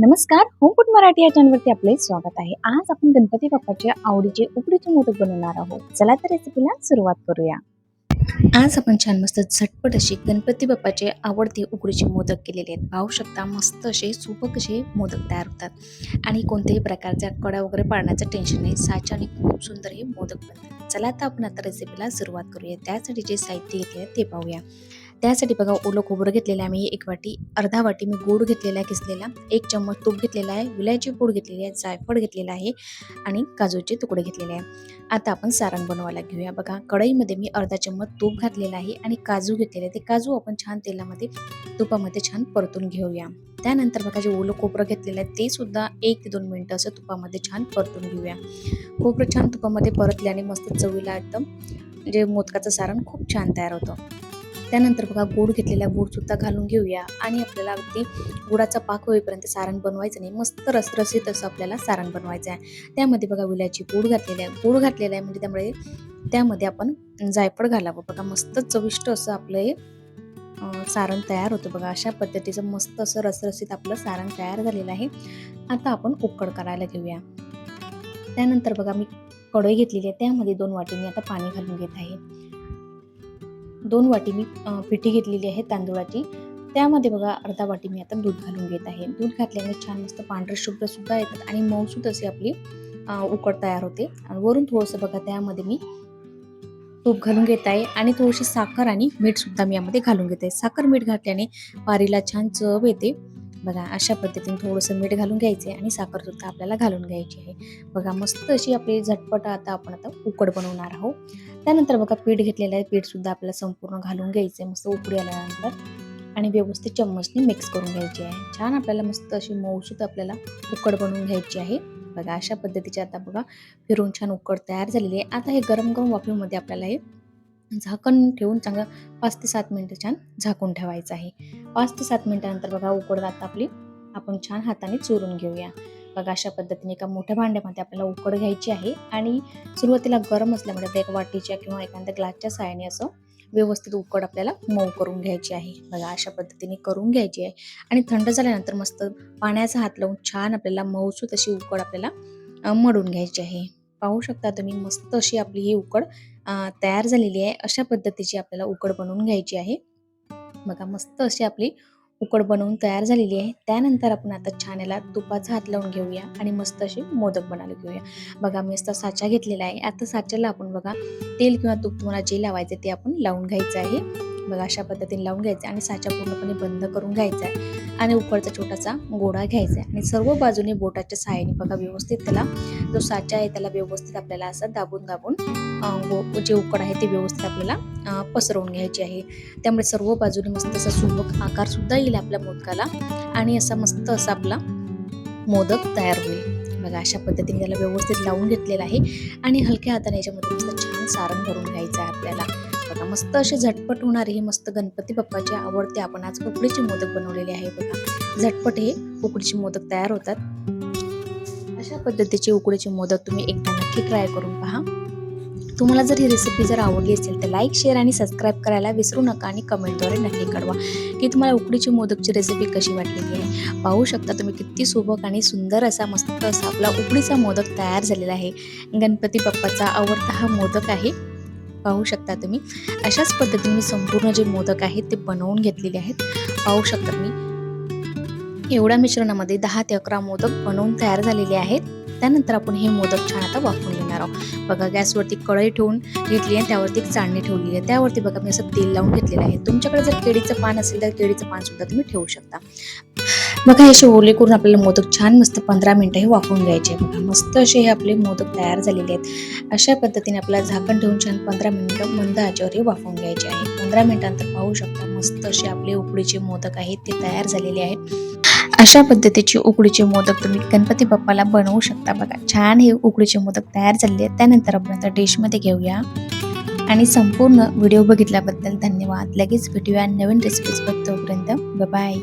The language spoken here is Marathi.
नमस्कार. होम फूड मराठी या चॅनलवरती आपले स्वागत आहे. आज आपण गणपती बाप्पाच्या आवडीचे उकडीचे मोदक बनवणार आहोत. चला तर रेसिपीला सुरुवात करूया. आज आपण छान मस्त झटपट अशी गणपती बाप्पाचे आवडते उकडीचे मोदक केलेले आहेत. पाहू शकता मस्त असे सुबक असे मोदक तयार होतात. आणि कोणत्याही प्रकारच्या कडा वगैरे पाळण्याचं टेन्शन नाही. साच्याने खूप सुंदर हे मोदक बनतात. चला तर आपण आता रेसिपीला सुरुवात करूया. त्यासाठी जे साहित्य घेतले ते पाहूया. त्यासाठी बघा ओलं खोबरं घेतलेलं आहे मी एक वाटी अर्धा वाटी मी गोड घेतलेला आहे किसलेला एक चम्मच तूप घेतलेला आहे विलायची पूड घेतलेली आहे जायफळ घेतलेला आहे आणि काजूचे तुकडे घेतलेले आहे. आता आपण सारण बनवायला घेऊया. बघा कढईमध्ये मी अर्धा चम्मच तूप घातलेला आहे आणि काजू घेतलेले आहे. ते काजू आपण छान तेलामध्ये तुपामध्ये छान परतून घेऊया. त्यानंतर बघा जे ओलं खोबरं घेतलेलं आहे ते सुद्धा एक ते दोन मिनटं असं तुपामध्ये छान परतून घेऊया. खोबरं छान तुपामध्ये परतल्याने मस्त चवीला एकदम जे मोदकाचं सारण खूप छान तयार होतं. त्यानंतर बघा गोड घेतलेला गोडसुद्धा घालून घेऊया. आणि आपल्याला अगदी गुडाचा पाक होईपर्यंत सारण बनवायचं नाही. मस्त रसरसीत असं आपल्याला सारण बनवायचं आहे. त्यामध्ये बघा विलायची गोड घातलेली आहे. गोड घातलेला आहे म्हणजे त्यामुळे त्यामध्ये आपण जायफळ घालावं. बघा मस्त चविष्ट असं आपलं हे सारण तयार होतं बघा. अशा पद्धतीचं मस्त असं रसरसीत आपलं सारण तयार झालेलं आहे. आता आपण उकड करायला घेऊया. त्यानंतर बघा मी कढई घेतलेली आहे. त्यामध्ये दोन वाटी मी आता पाणी घालून घेत आहे. दोन वाटी मी पिठी घेतलेली आहे तांदूळाची. त्यामध्ये बघा अर्धा वाटी मी आता दूध घालून घेत आहे. दूध घातल्याने छान मस्त पांढरे शुभ्रसुद्धा येतात आणि मऊसूत अशी आपली उकड तयार होते. आणि वरून थोडंसं बघा त्यामध्ये मी तूप घालून घेत आहे आणि थोडीशी साखर आणि मीठ सुद्धा मी यामध्ये घालून घेत आहे. साखर मीठ घातल्याने वारीला छान चव येते. बघा अशा पद्धतीने थोडंसं मीठ घालून घ्यायचे आणि साखर सुद्धा आपल्याला घालून घ्यायची आहे. बघा मस्त अशी आपली झटपट आता आपण आता उकड बनवणार आहोत. त्यानंतर बघा पीठ घेतलेलं आहे. पीठ सुद्धा आपल्याला संपूर्ण घालून घ्यायचं आहे मस्त उकडी आल्यानंतर. आणि व्यवस्थित चम्मचने मिक्स करून घ्यायची आहे. छान आपल्याला मस्त अशी मऊसूत आपल्याला उकड बनवून घ्यायची आहे. बघा अशा पद्धतीचे आता बघा फिरून छान उकड तयार झालेली आहे. आता हे गरम गरम वाफेमध्ये आपल्याला हे झाकण ठेवून चांगलं पाच ते सात मिनटं छान झाकून ठेवायचं आहे. पाच ते सात मिनटानंतर बघा उकड आता आपली आपण छान हाताने चोरून घेऊया. बघा अशा पद्धतीने एका मोठ्या भांड्यामध्ये आपल्याला उकड घ्यायची आहे आणि सुरुवातीला गरम असल्यामुळे एक वाटीच्या किंवा एखाद्या ग्लासच्या साहाय्याने असं व्यवस्थित उकड आपल्याला मऊ करून घ्यायची आहे. बघा अशा पद्धतीने करून घ्यायची आहे आणि थंड झाल्यानंतर मस्त पाण्याचा हात लावून छान आपल्याला मऊसूत अशी उकड आपल्याला मडून मळून घ्यायची आहे. पाहू शकता तुम्ही मस्त अशी आपली ही उकड तयार झालेली आहे. अशा पद्धतीची आपल्याला उकड बनवून घ्यायची आहे. बघा मस्त अशी आपली उकड बनवून तयार झालेली आहे. त्यानंतर आपण आता छान याला तुपाचा हात लावून घेऊया आणि मस्त असे मोदक बनायला घेऊया. बघा मी असा साचा घेतलेला आहे. आता साच्याला आपण बघा तेल किंवा तूप तुम्हाला जे लावायचं ते आपण लावून घ्यायचं आहे. बघा अशा पद्धतीने लावून घ्यायचं आणि साचा पूर्णपणे बंद करून घ्यायचा आहे. आणि उकडचा छोटासा गोळा घ्यायचा आहे. आणि सर्व बाजूने बोटाच्या सहाय्याने बघा व्यवस्थित त्याला जो साचा आहे त्याला व्यवस्थित आपल्याला असं दाबून दाबून हो, जे उकड आहे ते व्यवस्थित आपल्याला पसरवून घ्यायची आहे. त्यामुळे सर्व बाजूने मस्त असा सुबक आकार सुद्धा येईल आपल्या मोदकाला आणि असा मस्त असा आपला मोदक तयार होईल. बघा अशा पद्धतीने त्याला व्यवस्थित लावून घेतलेला आहे आणि हलक्या हाताने याच्यामध्ये मस्त छान सारण भरून घ्यायचं आहे आपल्याला. मस्त असे झटपट होणारे हे मस्त गणपती बाप्पाचे आवडते आपण आज उकडीचे मोदक बनवलेले आहे बघा. झटपट हे उकडीचे मोदक तयार होतात. अशा पद्धतीचे उकडीचे मोदक तुम्ही एकदा नक्की ट्राय करून पहा. तुम्हाला जर ही रेसिपी जर आवडली असेल तर लाईक शेअर आणि सबस्क्राईब करायला विसरू नका आणि कमेंटद्वारे नक्की कळवा. की तुम्हाला उकडीची मोदकची रेसिपी कशी वाटलेली आहे? पाहू शकता तुम्ही किती सुबक आणि सुंदर असा मस्त असा आपला उकडीचा मोदक तयार झालेला आहे. गणपती बाप्पाचा आवडता हा मोदक आहे. पाहू शकता तुम्ही. अशाच पद्धतीने मी संपूर्ण जे मोदक आहेत ते बनवून घेतलेले आहेत. पाहू शकता तुम्ही. एवढ्या मिश्रणामध्ये दहा ते अकरा मोदक बनवून तयार झालेले आहेत. त्यानंतर आपण हे मोदक छान आता वाफवून घेणार आहोत. बघा गॅसवरती कढई ठेवून घेतली आहे त्यावरती एक चाळणी ठेवलेली आहे. त्यावरती बघा मी असं तेल लावून घेतलेलं आहे. तुमच्याकडे जर केळीचं पान असेल तर केळीचं पान सुद्धा तुम्ही ठेवू शकता. बघा हे असे ओले करून आपल्याला मोदक छान मस्त पंधरा मिनटं हे वाफवून घ्यायचे. बघा मस्त असे हे आपले मोदक तयार झालेले आहेत. अशा पद्धतीने आपल्याला झाकण ठेवून छान पंधरा मिनटं मंद आचेवर हे वाफवून घ्यायचे आहे. पंधरा मिनिटांनंतर पाहू शकता मस्त असे आपले उकडीचे मोदक आहेत ते तयार झालेले आहेत. अशा पद्धतीचे उकडीचे मोदक तुम्ही गणपती बाप्पाला बनवू शकता. बघा छान हे उकडीचे मोदक तयार झालेले आहेत. त्यानंतर आपण आता डिशमध्ये घेऊया. आणि संपूर्ण व्हिडिओ बघितल्याबद्दल धन्यवाद. लगेच भेटूया नवीन रेसिपीज बघतोपर्यंत बाय